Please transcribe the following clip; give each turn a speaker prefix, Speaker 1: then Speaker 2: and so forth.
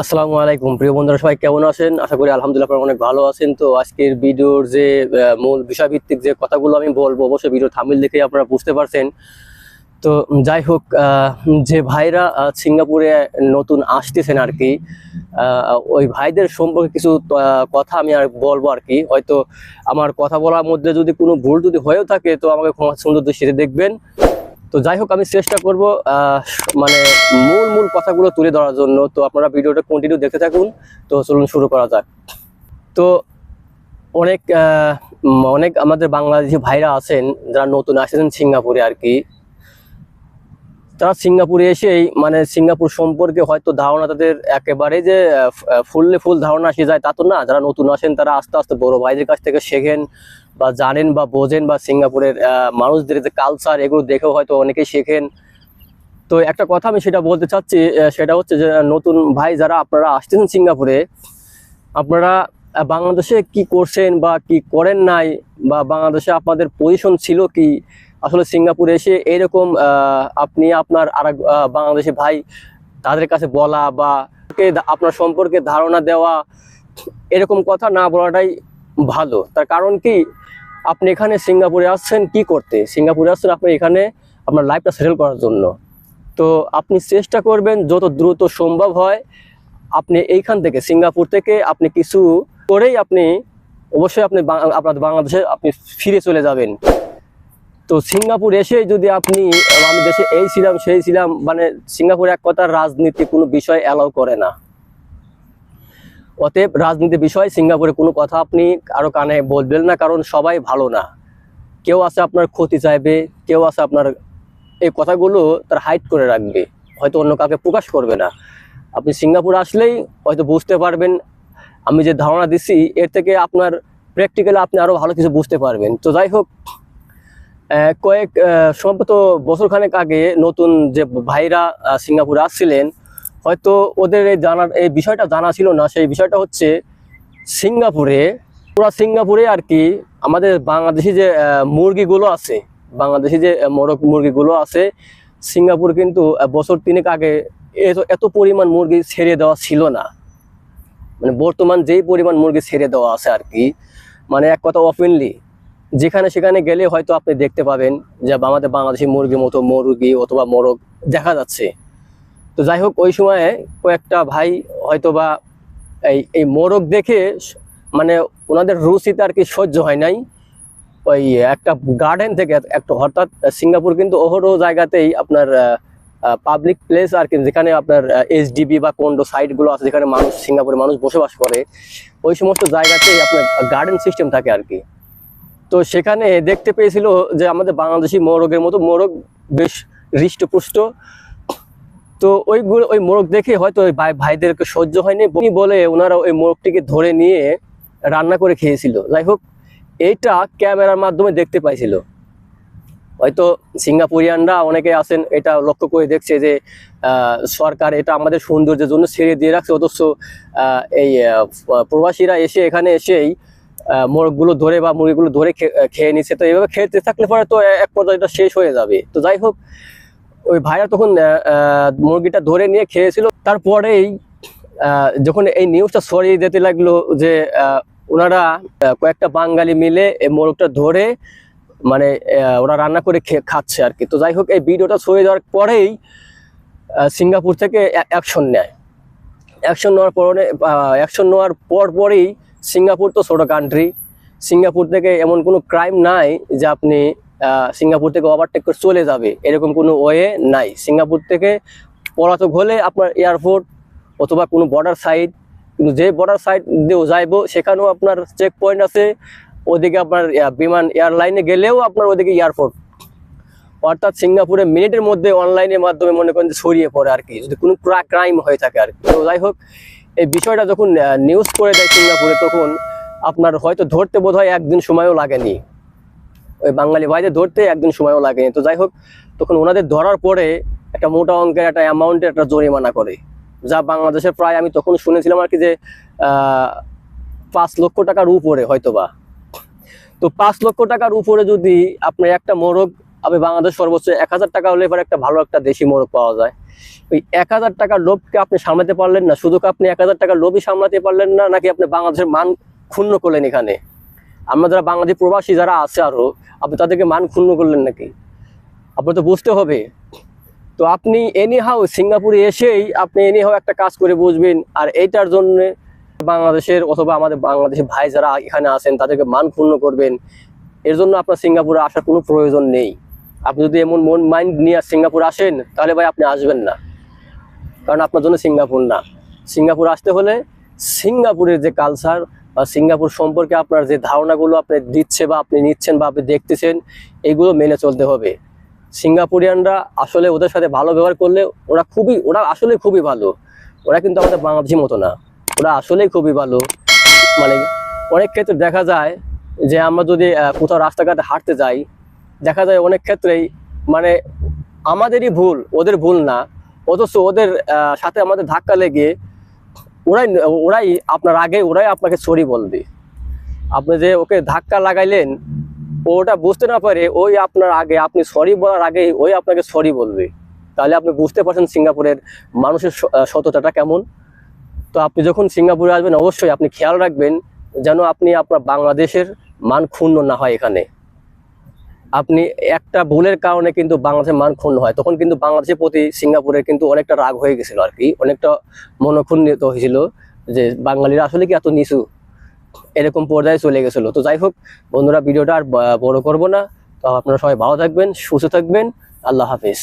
Speaker 1: আসসালামু আলাইকুম। প্রিয় বন্ধুরা, সবাই কেমন আছেন? আশা করি আলহামদুলিল্লাহ আপনারা অনেক ভালো আছেন। তো আজকের ভিডিওর যে মূল বিষয়ভিত্তিক যে কথাগুলো আমি বলব, অবশ্যই ভিডিও থামিল দেখে আপনারা বুঝতে পারছেন। তো যাই হোক যে ভাইরা সিঙ্গাপুরে নতুন আসতেছেন আর কি ওই ভাইদের সম্পর্কে কিছু কথা আমি আর বলব আর কি হয়তো আমার কথা বলার মধ্যে যদি কোনো ভুল যদি হয়েও থাকে, তো আমাকে ক্ষমা সুন্দর দৃষ্টিতে দেখবেন। তো যাই হোক, আমি চেষ্টা করব মানে মূল মূল কথাগুলো তুলে ধরার জন্য। তো আপনারা ভিডিওটা কন্টিনিউ দেখতে থাকুন। তো চলুন শুরু করা যাক। তো অনেক অনেক আমাদের বাংলাদেশি ভাইরা আছেন, যারা নতুন আসেছেন সিঙ্গাপুরে আর কি। তারা সিঙ্গাপুরে এসেই মানে সিঙ্গাপুর সম্পর্কে হয়তো ধারণা তাদের একেবারে যে ফুললে ফুল ধারণা আসে যায় তা তো না। যারা নতুন আসেন, তারা আস্তে আস্তে বড় ভাইদের কাছ থেকে শেখেন। বা জানেন বা বোঝেন বা সিঙ্গাপুরের মানুষদের যে কালচার এগুলো দেখেও হয়তো অনেকেই শেখেন। তো একটা কথা আমি সেটা বলতে চাচ্ছি সেটা হচ্ছে যে নতুন ভাই যারা আপনারা আসতেছেন সিঙ্গাপুরে, আপনারা বাংলাদেশে কি করছেন বা কি করেন নাই বা বাংলাদেশে আপনাদের পজিশন ছিল কি? আসলে সিঙ্গাপুরে এসে এরকম আপনি আপনার আর বাংলাদেশি ভাই তাদের কাছে বলা বা আপনার সম্পর্কে ধারণা দেওয়া, এরকম কথা না বলাটাই ভালো। তার কারণ কি? আপনি এখানে সিঙ্গাপুরে আসছেন, কি করতে? সিঙ্গাপুরে আসছেন আপনি এখানে আপনার লাইফটা সেটেল করার জন্য। তো আপনি চেষ্টা করবেন, যত দ্রুত সম্ভব হয়, আপনি এইখান থেকে, সিঙ্গাপুর থেকে আপনি কিছু করেই আপনি অবশ্যই আপনি আপনার বাংলাদেশে আপনি ফিরে চলে যাবেন। তো সিঙ্গাপুর এসে যদি আপনি, আমি দেশে এই ছিলাম, সেই ছিলাম মানে সিঙ্গাপুর এক কথার রাজনীতি কোনো বিষয় অ্যালাউ করে না। অতএব রাজনীতি বিষয়, সিঙ্গাপুরে কোনো কথা আপনি কারও কানে বলবেন না, কারণ সবাই ভালো না। কেউ আছে আপনার ক্ষতি চাইবে, কেউ আছে আপনার এই কথাগুলো তার হাইট করে রাখবে, হয়তো অন্য কাউকে প্রকাশ করবে না। আপনি সিঙ্গাপুর আসলেই হয়তো বুঝতে পারবেন, আমি যে ধারণা দিচ্ছি এর থেকে আপনার প্র্যাকটিক্যালি আপনি আরও ভালো কিছু বুঝতে পারবেন। তো যাই হোক কয়েক সম্ভবত বছরখানেক আগে নতুন যে ভাইরা সিঙ্গাপুরে আসছিলেন হয়তো ওদের এই জানার, এই বিষয়টা জানা ছিল না। সেই বিষয়টা হচ্ছে সিঙ্গাপুরে, পুরো সিঙ্গাপুরে আর কি আমাদের বাংলাদেশি যে মুরগিগুলো আছে, বাংলাদেশি যে মোরগ মুরগিগুলো আছে, সিঙ্গাপুর কিন্তু বছর তিনেক আগে এত পরিমাণ মুরগি ছেড়ে দেওয়া ছিল না। মানে বর্তমান যেই পরিমাণ মুরগি ছেড়ে দেওয়া আছে আর কি মানে এক কথা ওপেনলি যেখানে সেখানে গেলে হয়তো আপনি দেখতে পাবেন যে আমাদের বাংলাদেশি মুরগির মতো মুরগি অথবা মোরগ দেখা যাচ্ছে। তো যাই হোক, ওই সময়ে কয়েকটা ভাই হয়তো বা এই এই মোরগ দেখে মানে ওনাদের রুচিতে আর কি সহ্য হয় নাই। ওই একটা গার্ডেন থেকে একটা, অর্থাৎ সিঙ্গাপুর কিন্তু অহরহ জায়গাতেই আপনার পাবলিক প্লেস আর কি, যেখানে আপনার এইচডিবি বা কোন্ডো সাইটগুলো আছে, যেখানে মানুষ সিঙ্গাপুরে মানুষ বসবাস করে। ওই সমস্ত জায়গাতেই আপনার গার্ডেন সিস্টেম থাকে আর কি। তো সেখানে দেখতে পেয়েছিল যে আমাদের বাংলাদেশি মোরগের মতো, মোরগ বেশ হৃষ্টপুষ্ট। তো ওইগুলো ওই মোরগ দেখে হয়তো ওই ভাই ভাইদেরকে সহ্য হয়নি। বলে ওনারা ওই মোরগটিকে ধরে নিয়ে রান্না করে খেয়েছিল। যাই হোক, এইটা ক্যামেরার মাধ্যমে দেখতে পাইছিল। হয়তো সিঙ্গাপুরিয়ানরা অনেকে আছেন, এটা লক্ষ্য করে দেখছে যে সরকার এটা আমাদের সৌন্দর্যের জন্য ছেড়ে দিয়ে রাখছে। অথচ এই প্রবাসীরা এসে এখানে এসেই মোরগগুলো ধরে বা মুরগিগুলো ধরে খেয়ে নিচ্ছে। তো এইভাবে খেতে থাকলে পরে তো এক পর্যায়ে শেষ হয়ে যাবে। তো যাই হোক ওই ভাইরা তখন মুরগিটা ধরে নিয়ে খেয়েছিল। তারপরেই যখন এই নিউজটা ছড়িয়ে দিতে লাগল যে ওনারা কয়েকটা বাঙালি মিলে এই মোরগটা ধরে মানে ওরা রান্না করে খাচ্ছে আর কি। তো যাই হোক, এই ভিডিওটা ছড়িয়ে যাওয়ার পরেই সিঙ্গাপুর থেকে অ্যাকশন নেয়। অ্যাকশন নেওয়ার পরে অ্যাকশন নেওয়ার পর পরেই সিঙ্গাপুর তো ছোটো কান্ট্রি সিঙ্গাপুর থেকে এমন কোনো ক্রাইম নাই যে আপনি সিঙ্গাপুর থেকে ওভারটেক করে চলে যাবে, এরকম কোনো ওয়ে নাই। সিঙ্গাপুর থেকে পলাতক হলে আপনার এয়ারপোর্ট অথবা কোনো বর্ডার সাইড কিন্তু যে বর্ডার সাইড দিয়েও যাইবো, সেখানেও আপনার চেক পয়েন্ট আছে। ওদিকে আপনার বিমান এয়ারলাইনে গেলেও আপনার ওদিকে এয়ারপোর্ট অর্থাৎ সিঙ্গাপুরে মিনিটের মধ্যে অনলাইনের মাধ্যমে মনে করেন যে ছড়িয়ে পড়ে আর কি, যদি কোনো ক্রাইম হয়ে থাকে আর কি। তো যাই হোক, এই বিষয়টা যখন নিউজ করে দেয় সিঙ্গাপুরে, তখন আপনার হয়তো ধরতে বোধ হয় একদিন সময়ও লাগেনি। ওই বাঙালি ভাইদের ধরতে একদিন সময়ও লাগেনি। তো যাই হোক, তখন ওনাদের ধরার পরে একটা মোটা অঙ্কের, একটা অ্যামাউন্টের একটা জরিমানা করে। যা বাংলাদেশের প্রায় আমি তখন শুনেছিলাম আর কি যে পাঁচ লক্ষ টাকার উপরে হয়তোবা। তো পাঁচ লক্ষ টাকার উপরে যদি আপনি একটা মোরগ আপনি বাংলাদেশ সর্বোচ্চ এক হাজার টাকা হলে এবার একটা ভালো একটা দেশি মোরগ পাওয়া যায়। ওই এক হাজার টাকার লোভকে আপনি সামলাতে পারলেন না, শুধু আপনি এক হাজার টাকার লোভই সামলাতে পারলেন না, নাকি আপনি বাংলাদেশের মান ক্ষুণ্ণ করলেন এখানে? আমরা যারা বাংলাদেশ প্রবাসী যারা আছে আরও, আপনি তাদেরকে মান ক্ষুণ্ণ করলেন নাকি? আপনার তো বুঝতে হবে। তো আপনি এনিহাও সিঙ্গাপুরে এসেই আপনি এনিহাও একটা কাজ করে বুঝবেন আর এইটার জন্য বাংলাদেশের অথবা আমাদের বাংলাদেশের ভাই যারা এখানে আছেন, তাদেরকে মান ক্ষুণ্ণ করবেন। এর জন্য আপনার সিঙ্গাপুরে আসার কোনো প্রয়োজন নেই। আপনি যদি এমন মন মাইন্ড নিয়ে সিঙ্গাপুর আসেন, তাহলে ভাই আপনি আসবেন না। কারণ আপনার জন্য সিঙ্গাপুর না। সিঙ্গাপুর আসতে হলে সিঙ্গাপুরের যে কালচার বা সিঙ্গাপুর সম্পর্কে আপনার যে ধারণাগুলো আপনি দিচ্ছে বা আপনি নিচ্ছেন বা আপনি দেখতেছেন, এগুলো মেনে চলতে হবে। সিঙ্গাপুরিয়ানরা আসলে ওদের সাথে ভালো ব্যবহার করলে ওরা খুবই, ওরা আসলে খুবই ভালো। ওরা কিন্তু আমাদের বাংলাদেশের মতো না। ওরা আসলেই খুবই ভালো। মানে অনেক ক্ষেত্রে দেখা যায় যে আমরা যদি কোথাও রাস্তাঘাটে হাঁটতে যাই, দেখা যায় অনেক ক্ষেত্রেই মানে আমাদেরই ভুল, ওদের ভুল না। অথচ ওদের সাথে আমাদের ধাক্কা লেগে ওরাই ওরাই আপনার আগে, ওরাই আপনাকে সরি বলবে। আপনি যে ওকে ধাক্কা লাগাইলেন, ওটা বুঝতে না পারে ওই আপনার আগে, আপনি সরি বলার আগেই ওই আপনাকে সরি বলবে। তাহলে আপনি বুঝতে পারছেন সিঙ্গাপুরের মানুষের সততাটা কেমন। তো আপনি যখন সিঙ্গাপুরে আসবেন, অবশ্যই আপনি খেয়াল রাখবেন যেন আপনি আপনার বাংলাদেশের মান ক্ষুণ্ণ না হয় এখানে। আপনি একটা ভুলের কারণে কিন্তু বাংলাদেশের মান ক্ষুণ্ণ হয়। তখন কিন্তু বাংলাদেশের প্রতি সিঙ্গাপুরের কিন্তু অনেকটা রাগ হয়ে গেছিল আর কি। অনেকটা মনক্ষুণ্ণিত হয়েছিল যে বাঙালিরা আসলে কি এত নিচু? এরকম পর্যায়ে চলে গেছিল। তো যাই হোক, বন্ধুরা, ভিডিওটা আর বড় করব না। তো আপনারা সবাই ভালো থাকবেন, সুস্থ থাকবেন। আল্লাহ হাফিজ।